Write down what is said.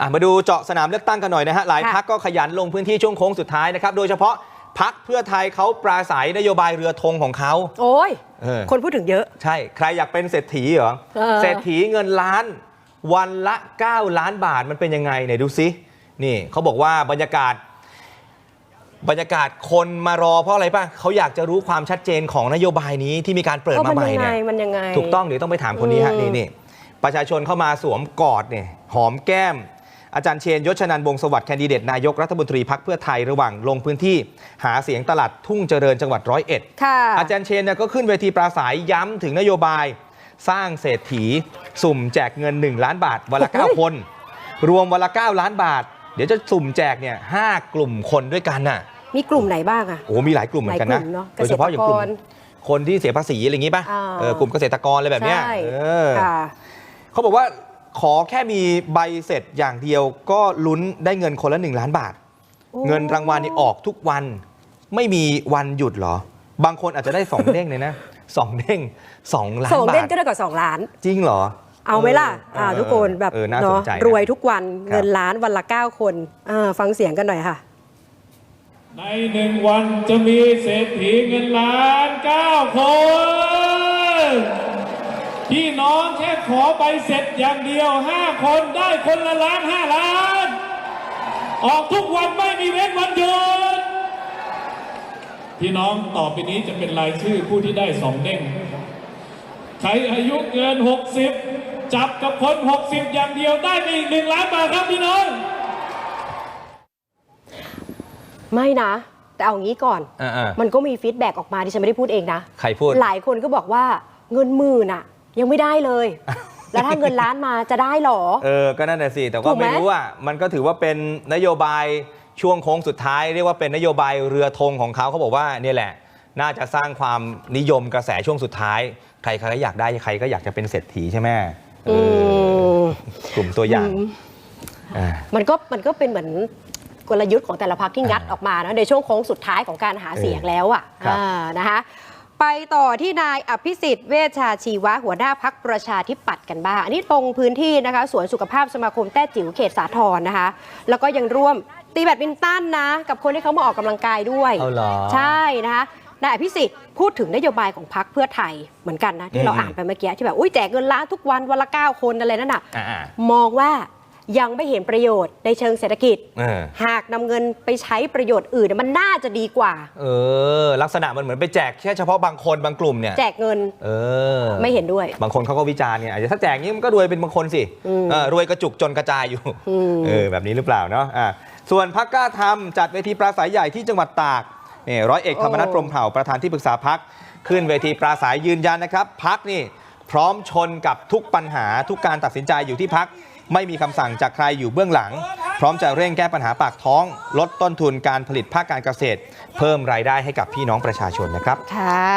อะมาดูเจาะสนามเลือกตั้งกันหน่อยนะฮะหลายค่ะพักก็ขยันลงพื้นที่ช่วงโค้งสุดท้ายนะครับ โดยเฉพาะพักเพื่อไทยเขาปราศัยนโยบายเรือธงของเขา โอ้ยเออคนพูดถึงเยอะ ใช่ ใครอยากเป็นเศรษฐีเหรอเออเศรษฐีเงินล้าน วันละ 9 ล้านบาทมันเป็นยังไงไหนดูซินี่เขาบอกว่าบรรยากาศ บรรยากาศคนมารอเพราะอะไรป่ะเขาอยากจะรู้ความชัดเจนของนโยบายนี้ที่มีการเปิดเออมามันใหม่ยังไงเนี่ยมันยังไงถูกต้องเดี๋ยวต้องไปถามคนนี้ฮะอืมนี่นี่ประชาชนเข้ามาสวมกอดเนี่ยหอมแก้ม อาจารย์เชนยศชนันท์วงศ์สวัสดิ์แคนดิเดตนายกรัฐมนตรีพักเพื่อไทยระหว่างลงพื้นที่หาเสียงตลาดทุ่งเจริญจังหวัดร้อยเอ็ดค่ะอาจารย์เชนเนี่ยก็ขึ้นเวทีปราศัยย้ำถึงนโยบาย สร้างเศรษฐี สุ่มแจกเงิน 1 ล้านบาทวันละโอ้โห9คน รวมวันละ 9 ล้านบาท เดี๋ยวจะสุ่มแจกเนี่ยห้ากลุ่มคนด้วยกันน่ะมีกลุ่มไหนบ้างอะโอ้มีหลายกลุ่มเหมือนกันนะหลายกลุ่มเนอะโดยเฉพาะอย่างกลุ่มเกษตรกรคนที่เสียภาษีอะไรอย่างงี้ป่ะอ่าเออกลุ่มเกษตรกรอะไรแบบเนี้ยใช่เออค่ะเขาบอกว่า ขอแค่มีใบเสร็จอย่างเดียวก็ลุ้นได้เงินคนละ 1 ล้านบาทโอ้เงินรางวัลนี่ออกทุกวัน ไม่มีวันหยุดเหรอ บางคนอาจจะได้ 2 เด้งเลยนะ2เด้ง2ล้านสองบาเด้งทก็ได้กว่าสองล้าน จริงเหรอ เอาไหมล่ะเอออ่าเออทุกคนแบบเออน่าสนเนาะใจนะรวยทุกวันครับ เงินล้านวันละ 9 คนอ่าฟังเสียงกันหน่อยค่ะ ในหนึ่งวันจะมีเศรษฐีเงินล้านเก้าคน พี่น้องแค่ขอใบเสร็จอย่างเดียวห้าคนได้คนละล้านห้าล้าน ออกทุกวันไม่มีเว้นวันหยุดพี่น้องต่อไปนี้จะเป็นรายชื่อผู้ที่ได้สองเด้งใครอายุเกิน 60 จับกับคน 60 อย่างเดียวได้ไปอีกหนึ่งล้านบาทครับพี่น้อง ไม่นะ แต่เอางี้ก่อนอ่ามันก็มีฟีดแบ็กออกมาที่ฉันไม่ได้พูดเองนะๆใครพูด หลายคนก็บอกว่าเงินหมื่นอะ ยังไม่ได้เลย แล้วถ้าเงินล้านมาจะได้เหรอ เออ ก็นั่นแหละสิ แต่ถูว่ากไหมไม่รู้อะ มันก็ถือว่าเป็นนโยบายช่วงโค้งสุดท้าย เรียกว่าเป็นนโยบายเรือธงของเขาเขาบอกว่าเนี่ยแหละ น่าจะสร้างความนิยมกระแสช่วงสุดท้าย ใครๆก็อยากได้ใครก็อยากจะเป็นเศรษฐีใช่ไหมเออือมกลุ่มตัวอย่างอ่ามันก็มันก็เป็นเหมือนกลยุทธ์ของแต่ละพักที่งัดอ่าออกมานะในช่วงโค้งสุดท้ายของการหาเสียงแล้วอะครับอ่านะคะ ไปต่อที่นายอภิสิทธิ์เวชชาชีวะหัวหน้าพักประชาธิปัตย์กันบ้าง อันนี้ตรงพื้นที่นะคะสวนสุขภาพสมาคมแต้จิ๋วเขตสาทรนะคะ แล้วก็ยังร่วมตีแบดมินตันนะ กับคนที่เขามาออกกำลังกายด้วยเอาเหรอใช่นะคะนายอภิสิทธิ์พูดถึงนโยบายของพักเพื่อไทยเหมือนกันนะที่เราอืมอ่านไปเมื่อกี้ที่แบบอุ้ยแจกเงินล้านทุกวันวันละเก้าคนอะไรนั่นน่ะอ่ามองว่า ยังไม่เห็นประโยชน์ในเชิงเศรษฐกิจๆเออหากนำเงินไปใช้ประโยชน์อื่นเนี่ยมันน่าจะดีกว่า เออ ลักษณะมันเหมือนไปแจกแค่เฉพาะบางคนบางกลุ่มเนี่ย แจกเงินเออ ไม่เห็นด้วย บางคนเขาก็วิจารณ์ไงอาจจะถ้าแจกนี้มันก็รวยเป็นบางคนสิอืมเออรวยกระจุกจนกระจายอยู่อืมเออแบบนี้หรือเปล่าเนาะอะส่วนพักกล้าทำจัดเวทีปราศัยใหญ่ที่จังหวัดตากนี่ร้อยเอกธรรมนัฐพรหมเผ่าประธานที่ปรึกษาพักขึ้นเวทีปราศัยยืนยันนะครับพักนี่พร้อมชนกับทุกปัญหาทุกการตัดสินใจอยู่ที่พัก ไม่มีคำสั่งจากใครอยู่เบื้องหลัง พร้อมจะเร่งแก้ปัญหาปากท้อง ลดต้นทุนการผลิตภาคการเกษตร เพิ่มรายได้ให้กับพี่น้องประชาชนนะครับ ค่ะ